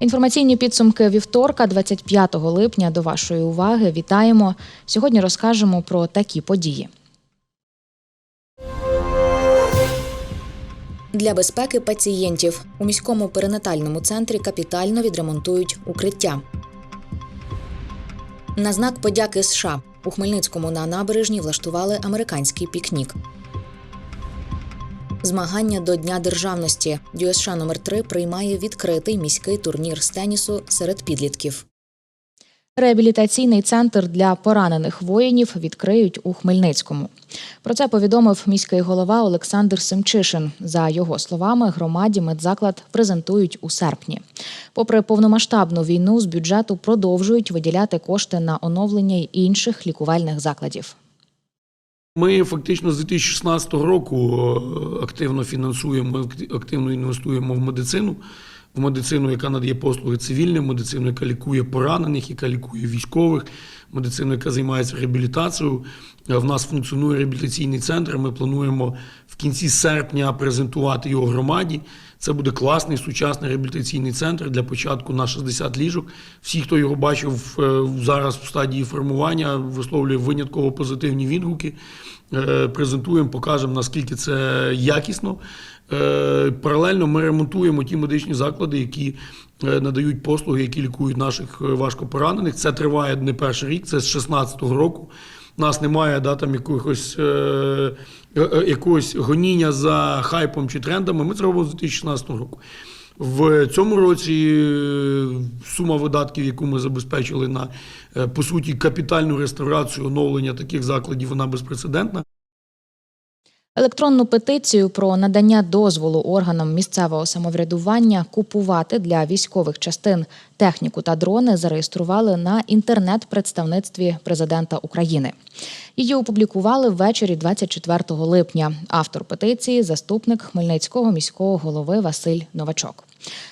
Інформаційні підсумки вівторка, 25 липня. До вашої уваги вітаємо. Сьогодні розкажемо про такі події. Для безпеки пацієнтів у міському перинатальному центрі капітально відремонтують укриття. На знак подяки США у Хмельницькому на набережні влаштували американський пікнік. Змагання до Дня державності. ДЮСШ номер 3 приймає відкритий міський турнір з тенісу серед підлітків. Реабілітаційний центр для поранених воїнів відкриють у Хмельницькому. Про це повідомив міський голова Олександр Семчишин. За його словами, громаді медзаклад презентують у серпні. Попри повномасштабну війну, з бюджету продовжують виділяти кошти на оновлення й інших лікувальних закладів. Ми фактично з 2016 року е, активно фінансуємо, активно інвестуємо в медицину, в медицину, яка надає послуги цивільним, медицину, яка лікує поранених, яка лікує військових, медицину, яка займається реабілітацією. Е, В нас функціонує реабілітаційний центр. Ми плануємо в кінці серпня презентувати його громаді. Це буде класний сучасний реабілітаційний центр для початку на 60 ліжок. Всі, хто його бачив е, зараз в стадії формування, висловлює винятково позитивні відгуки. Е, Презентуємо, покажемо, наскільки це якісно. Е, Паралельно ми ремонтуємо ті медичні заклади, які надають послуги, які лікують наших важкопоранених. Це триває не перший рік, це з 2016 року. У нас немає да, там якогось, е, якогось гоніння за хайпом чи трендами. Ми це робимо з 2016 року. В цьому році е, сума видатків, яку ми забезпечили на е, по суті капітальну реставрацію оновлення таких закладів, вона безпрецедентна. Електронну петицію про надання дозволу органам місцевого самоврядування купувати для військових частин техніку та дрони зареєстрували на інтернет-представництві президента України. Її опублікували ввечері 24 липня. Автор петиції заступник Хмельницького міського голови Василь Новачок.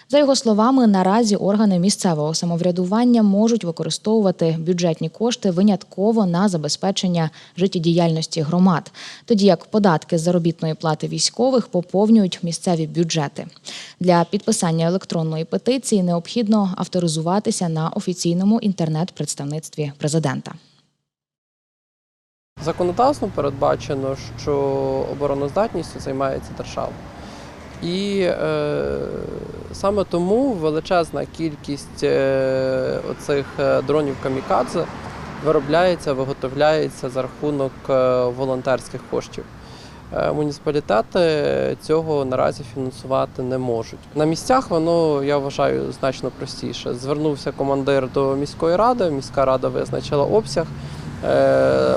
За його словами, наразі органи місцевого самоврядування можуть використовувати бюджетні кошти винятково на забезпечення життєдіяльності громад, тоді як податки з заробітної плати військових поповнюють місцеві бюджети. Для підписання електронної петиції необхідно авторизуватися на офіційному інтернет-представництві президента. Законодавством передбачено, що обороноздатністю займається держава. І е, саме тому величезна кількість е, оцих е, дронів камікадзе виробляється, виготовляється за рахунок е, волонтерських коштів. Муніципалітети цього наразі фінансувати не можуть. На місцях воно, я вважаю, значно простіше. Звернувся командир до міської ради, міська рада визначила обсяг.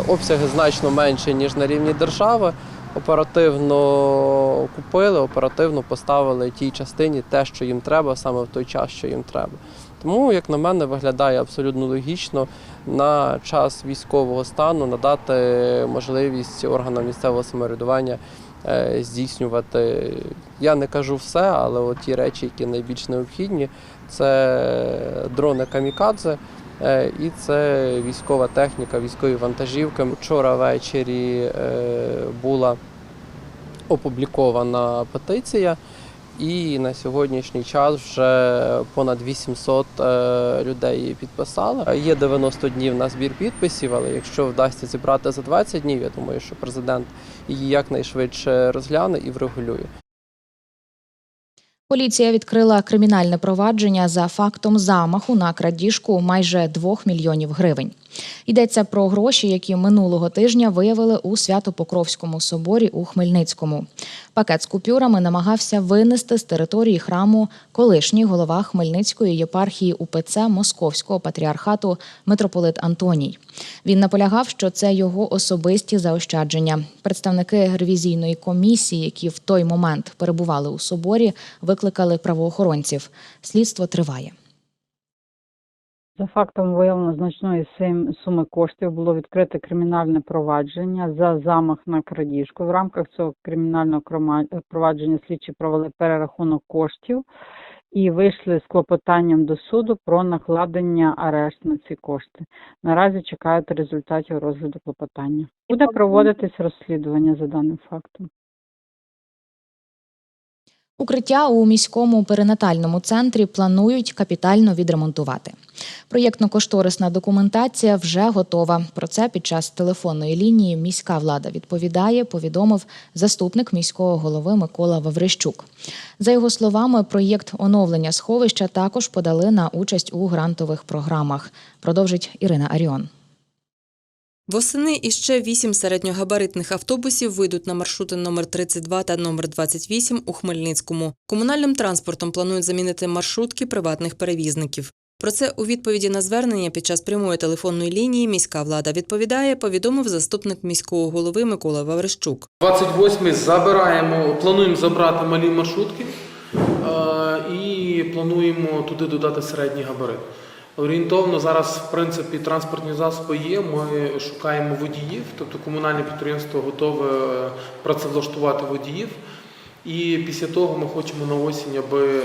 Обсяги значно менші, ніж на рівні держави. Оперативно купили, оперативно поставили тій частині те, що їм треба, саме в той час, що їм треба. Тому, як на мене, виглядає абсолютно логічно на час військового стану надати можливість органам місцевого самоврядування е, здійснювати. Я не кажу все, але от ті речі, які найбільш необхідні, це дрони камікадзе. Е, І це військова техніка, військові вантажівки. Вчора ввечері е, була опублікована петиція, і на сьогоднішній час вже понад 800 е, людей її підписали. Є 90 днів на збір підписів, але якщо вдасться зібрати за 20 днів, я думаю, що президент її якнайшвидше розгляне і врегулює. Поліція відкрила кримінальне провадження за фактом замаху на крадіжку майже 2 мільйонів гривень. Йдеться про гроші, які минулого тижня виявили у Свято-Покровському соборі у Хмельницькому. Пакет з купюрами намагався винести з території храму колишній голова Хмельницької єпархії УПЦ Московського патріархату митрополит Антоній. Він наполягав, що це його особисті заощадження. Представники ревізійної комісії, які в той момент перебували у соборі, викликали правоохоронців. Слідство триває. За фактом виявлено значної суми коштів було відкрите кримінальне провадження за замах на крадіжку. В рамках цього кримінального провадження слідчі провели перерахунок коштів і вийшли з клопотанням до суду про накладення арешт на ці кошти. Наразі чекають результатів розгляду клопотання. Буде проводитись розслідування за даним фактом. Укриття у міському перинатальному центрі планують капітально відремонтувати. Проєктно-кошторисна документація вже готова. Про це під час телефонної лінії міська влада відповідає, повідомив заступник міського голови Микола Ваврищук. За його словами, проєкт оновлення сховища також подали на участь у грантових програмах. Продовжить Ірина Аріон. Восени іще вісім середньогабаритних автобусів вийдуть на маршрути номер 32 та номер 28 у Хмельницькому. Комунальним транспортом планують замінити маршрутки приватних перевізників. Про це у відповіді на звернення під час прямої телефонної лінії міська влада відповідає, повідомив заступник міського голови Микола Ваврищук. 28 забираємо, плануємо забрати малі маршрутки е, і плануємо туди додати середній габарит. Орієнтовно зараз, в принципі, транспортні засоби є. Ми шукаємо водіїв, тобто комунальне підприємство готове е, працевлаштувати водіїв. І після того ми хочемо на осінь, аби е,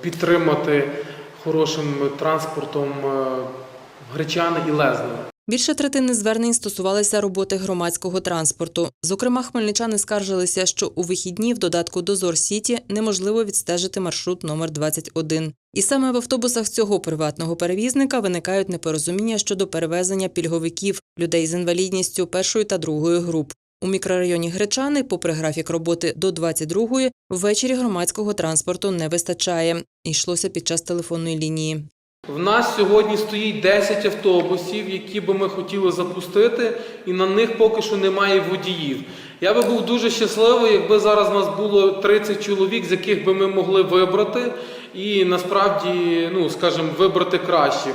підтримати хорошим транспортом е, Гречани і Лезне. Більше третини звернень стосувалися роботи громадського транспорту. Зокрема, хмельничани скаржилися, що у вихідні в додатку Дозор Сіті неможливо відстежити маршрут номер 21. І саме в автобусах цього приватного перевізника виникають непорозуміння щодо перевезення пільговиків, людей з інвалідністю першої та другої груп. У мікрорайоні Гречани, попри графік роботи до 22-ї, ввечері громадського транспорту не вистачає. Йшлося під час телефонної лінії. В нас сьогодні стоїть 10 автобусів, які би ми хотіли запустити, і на них поки що немає водіїв. Я би був дуже щасливий, якби зараз нас було 30 чоловік, з яких би ми могли вибрати, і насправді, ну скажімо, вибрати кращих.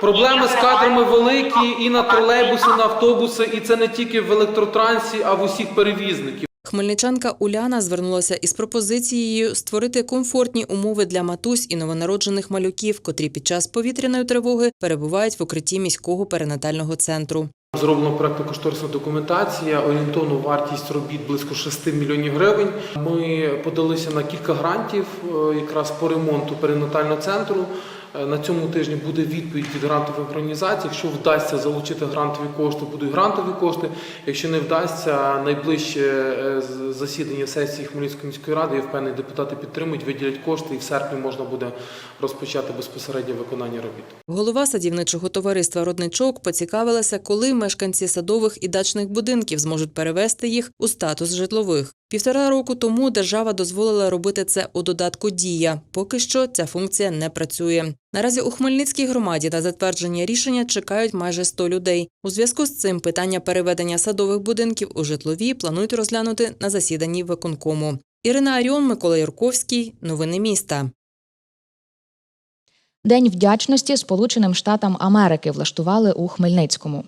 Проблеми з кадрами великі і на тролейбуси, на автобуси, і це не тільки в електротрансі, а в усіх перевізників. Хмельничанка Уляна звернулася із пропозицією створити комфортні умови для матусь і новонароджених малюків, котрі під час повітряної тривоги перебувають в укритті міського перинатального центру. Зроблено проектно-кошторисна документація, орієнтовну вартість робіт близько 6 мільйонів гривень. Ми подалися на кілька грантів е, якраз по ремонту перинатального центру. Е, На цьому тижні буде відповідь від грантових організацій. Якщо вдасться залучити грантові кошти, будуть грантові кошти. Якщо не вдасться, найближче е, засідання сесії Хмельницької міської ради, я впевнений, депутати підтримують, виділять кошти, і в серпні можна буде розпочати безпосереднє виконання робіт. Голова садівничого товариства Родничок поцікавилася, коли мешканці садових і дачних будинків зможуть перевести їх у статус житлових. Півтора року тому держава дозволила робити це у додатку Дія. Поки що ця функція не працює. Наразі у Хмельницькій громаді на затвердження рішення чекають майже 100 людей. У зв'язку з цим питання переведення садових будинків у житлові планують розглянути на засіданні виконкому. Ірина Аріон, Микола Юрковський. Новини міста. День вдячності Сполученим Штатам Америки влаштували у Хмельницькому.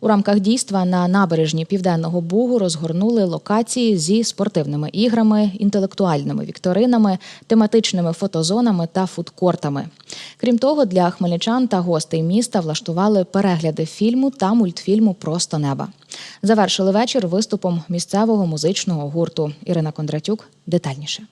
У рамках дійства на набережні Південного Бугу розгорнули локації зі спортивними іграми, інтелектуальними вікторинами, тематичними фотозонами та фудкортами. Крім того, для хмельничан та гостей міста влаштували перегляди фільму та мультфільму Просто неба. Завершили вечір виступом місцевого музичного гурту. Ірина Кондратюк детальніше.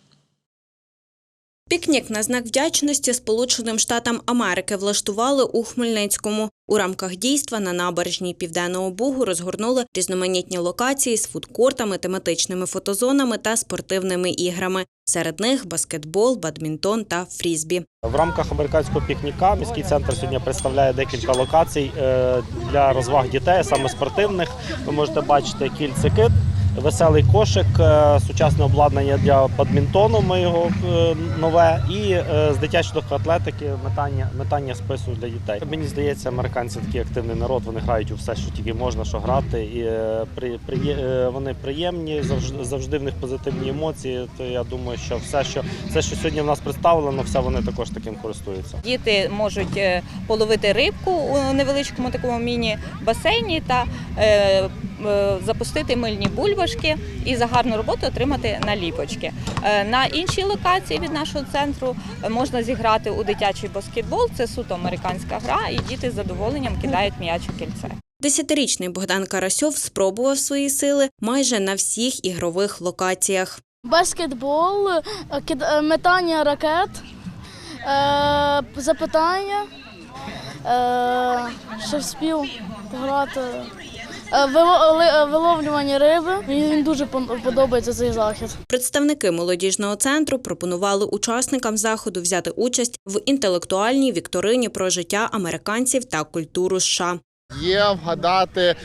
Пікнік на знак вдячності Сполученим Штатам Америки влаштували у Хмельницькому. У рамках дійства на набережній Південного Бугу розгорнули різноманітні локації з фудкортами, тематичними фотозонами та спортивними іграми. Серед них баскетбол, бадмінтон та фрізбі. В рамках американського пікніка міський центр сьогодні представляє декілька локацій е, для розваг дітей, саме спортивних. Ви можете бачити кільце кит, веселий кошик, е, сучасне обладнання для бадмінтону. Ми його е, нове, і е, з дитячої атлетики метання, метання спису для дітей. Мені здається, американці такий активний народ. Вони грають у все, що тільки можна, що грати. І при, е, вони приємні, завжди, завжди в них позитивні емоції. То я думаю, що все, що все, що сьогодні в нас представлено, все вони також таким користуються. Діти можуть половити рибку у невеличкому такому міні-басейні та запустити мильні бульбашки і за гарну роботу отримати наліпочки. Е, На іншій локації від нашого центру е, можна зіграти у дитячий баскетбол. Це суто американська гра, і діти з задоволенням кидають м'яч у кільце. Десятирічний Богдан Карасьов спробував свої сили майже на всіх ігрових локаціях. Баскетбол, е, е, метання ракет, Е, запитання. Е, ще вспів Е, е, виловлювання риби. Мені він дуже подобається цей захід. Представники молодіжного центру пропонували учасникам заходу взяти участь в інтелектуальній вікторині про життя американців та культуру США. Є вгадати е,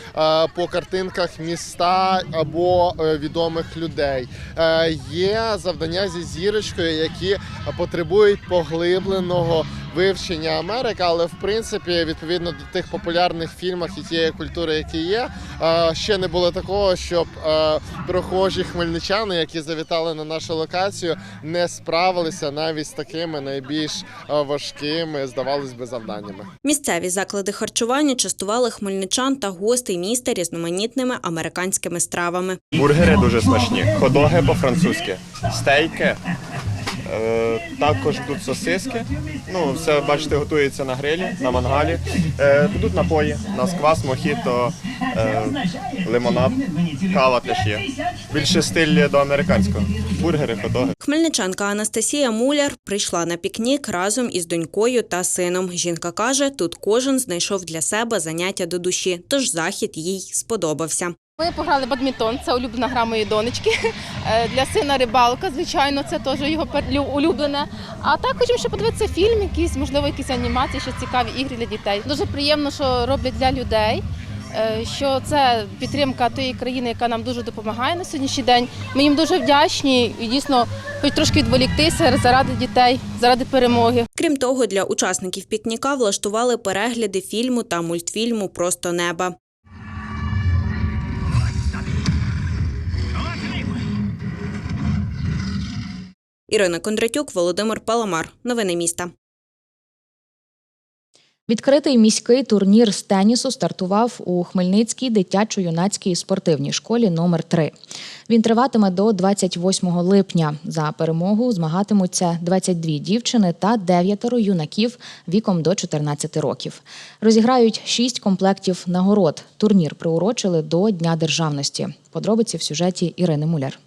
по картинках міста або е, відомих людей. Е, є завдання зі зірочкою, які потребують поглибленого вивчення Америки, але в принципі, відповідно до тих популярних фільмах і тієї культури, які є, е, ще не було такого, щоб е, прохожі хмельничани, які завітали на нашу локацію, не справилися навіть з такими найбільш е, важкими, здавалось би, завданнями. Місцеві заклади харчування частували хмельничан та гостей міста різноманітними американськими стравами. Бургери дуже смачні, ходоги по-французьки, стейки. Е, також тут сосиски. Ну, все, бачите, готується на грилі, на мангалі. Е, будуть напої, у нас квас, мохіто, е, лимонад, кава теж є. Більше стиль до американського. Бургери, ходоги. Хмельничанка Анастасія Муляр прийшла на пікнік разом із донькою та сином. Жінка каже, тут кожен знайшов для себе заняття до душі, тож захід їй сподобався. Ми пограли бадмінтон, це улюблена гра моєї донечки. Е, Для сина рибалка, звичайно, це теж його улюблене. А так хочемо ще подивитися фільм, якийсь, можливо, якісь анімації, ще цікаві ігри для дітей. Дуже приємно, що роблять для людей. е, Що це підтримка тієї країни, яка нам дуже допомагає на сьогоднішній день. Ми їм дуже вдячні і дійсно хоч трошки відволіктися заради дітей, заради перемоги. Крім того, для учасників пікніка влаштували перегляди фільму та мультфільму Просто неба. Ірина Кондратюк, Володимир Паламар. Новини міста. Відкритий міський турнір з тенісу стартував у Хмельницькій дитячо-юнацькій спортивній школі номер 3 Він триватиме до 28 липня. За перемогу змагатимуться 22 дівчини та 9 юнаків віком до 14 років. Розіграють 6 комплектів нагород. Турнір приурочили до Дня державності. Подробиці в сюжеті Ірини Муляр.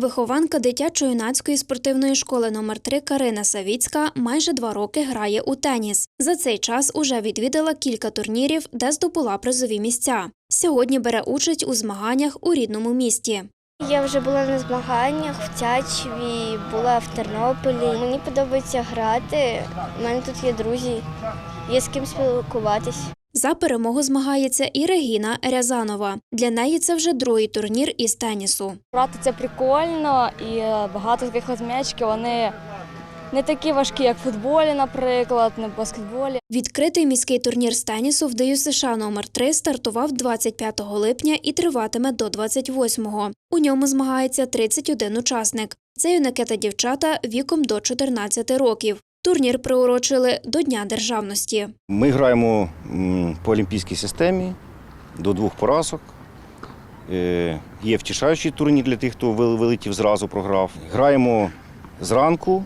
Вихованка дитячо-юнацької спортивної школи номер 3 Карина Савіцька майже два роки грає у теніс. За цей час уже відвідала кілька турнірів, де здобула призові місця. Сьогодні бере участь у змаганнях у рідному місті. Я вже була на змаганнях в Тячеві, була в Тернополі. Мені подобається грати. У мене тут є друзі, є з ким спілкуватись. За перемогу змагається і Регіна Рязанова. Для неї це вже другий турнір із тенісу. Грати це прикольно і е, багато таких от м'ячиків, вони не такі важкі, як в футболі, наприклад, не баскетболі. Відкритий міський турнір з тенісу в ДЮСШ США номер 3 стартував 25 липня і триватиме до 28-го. У ньому змагається 31 учасник. Це юнаки та дівчата віком до 14 років. Турнір приурочили до Дня державності. Ми граємо по олімпійській системі до двох поразок. Е, Є втішаючий турнір для тих, хто вил- вилетів зразу програв. Граємо зранку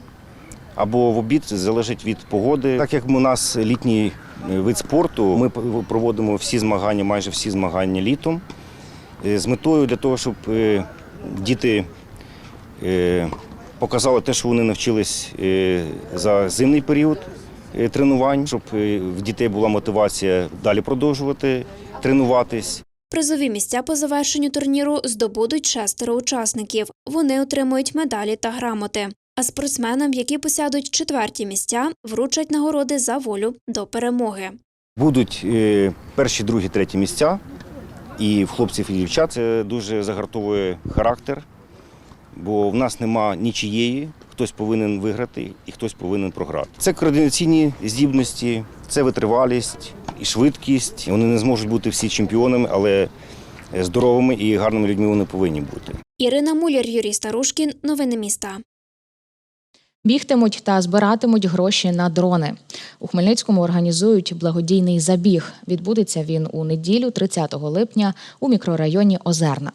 або в обід, залежить від погоди. Так як у нас літній е, вид спорту, ми проводимо всі змагання, майже всі змагання літом е, з метою для того, щоб діти показали те, що вони навчились е, за зимний період е, тренувань, щоб е, в дітей була мотивація далі продовжувати тренуватись. Призові місця по завершенню турніру здобудуть шестеро учасників. Вони отримують медалі та грамоти. А спортсменам, які посядуть четверті місця, вручать нагороди за волю до перемоги. Будуть перші, другі, треті місця. І в хлопців і дівчат це дуже загартовує характер, бо в нас нема нічиєї, хтось повинен виграти і хтось повинен програти. Це координаційні здібності, це витривалість і швидкість. Вони не зможуть бути всі чемпіонами, але здоровими і гарними людьми вони повинні бути. Ірина Муляр, Юрій Старушкін. Новини міста. Бігтимуть та збиратимуть гроші на дрони. У Хмельницькому організують благодійний забіг. Відбудеться він у неділю, 30 липня, у мікрорайоні Озерна.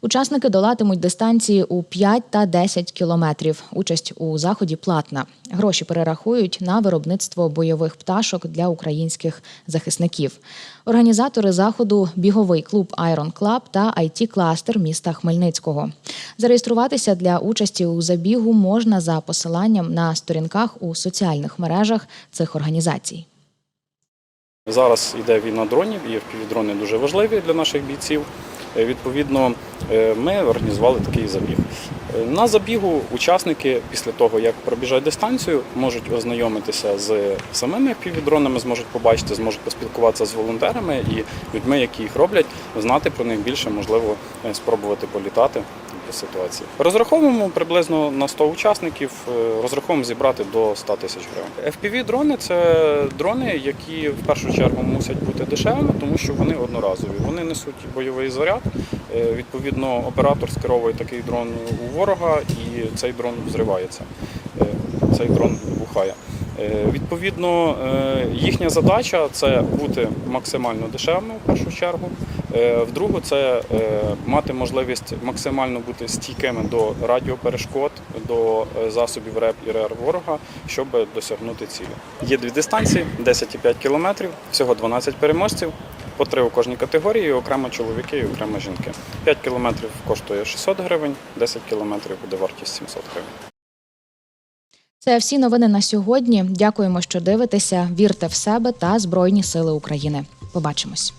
Учасники долатимуть дистанції у 5 та 10 кілометрів. Участь у заході платна. Гроші перерахують на виробництво бойових пташок для українських захисників. Організатори заходу біговий клуб Айрон Клаб та it кластер міста Хмельницького. Зареєструватися для участі у забігу можна за посиланням на сторінках у соціальних мережах цих організацій. Зараз йде війна дронів, і дрони дуже важливі для наших бійців. Е, Відповідно, е, ми організували такий забіг. На забігу учасники після того, як пробіжать дистанцію, можуть ознайомитися з самими півдронами, зможуть побачити, зможуть поспілкуватися з волонтерами і людьми, які їх роблять, знати про них більше, можливо, е, спробувати політати по ситуації. Розраховуємо приблизно на 100 учасників, е, розраховуємо зібрати до 100 тисяч гривень. FPV-дрони це дрони, які в першу чергу мусять бути дешевими, тому що вони одноразові. Вони несуть бойовий заряд. Е, Відповідно, оператор скеровує такий дрон у ворога, і цей дрон взривається. Е, Цей дрон вибухає. Е, Відповідно, їхня задача це бути максимально дешевими в першу чергу. Е, В-другу, це мати можливість максимально бути стійкими до радіоперешкод, до засобів РЕП і РЕР ворога, щоб досягнути цілі. Є дві дистанції: 10,5 кілометрів, всього 12 переможців. По три у кожній категорії, окремо чоловіки і окремо жінки. 5 кілометрів коштує 600 гривень, 10 кілометрів буде вартість 700 гривень. Це всі новини на сьогодні. Дякуємо, що дивитеся. Вірте в себе та Збройні Сили України. Побачимось.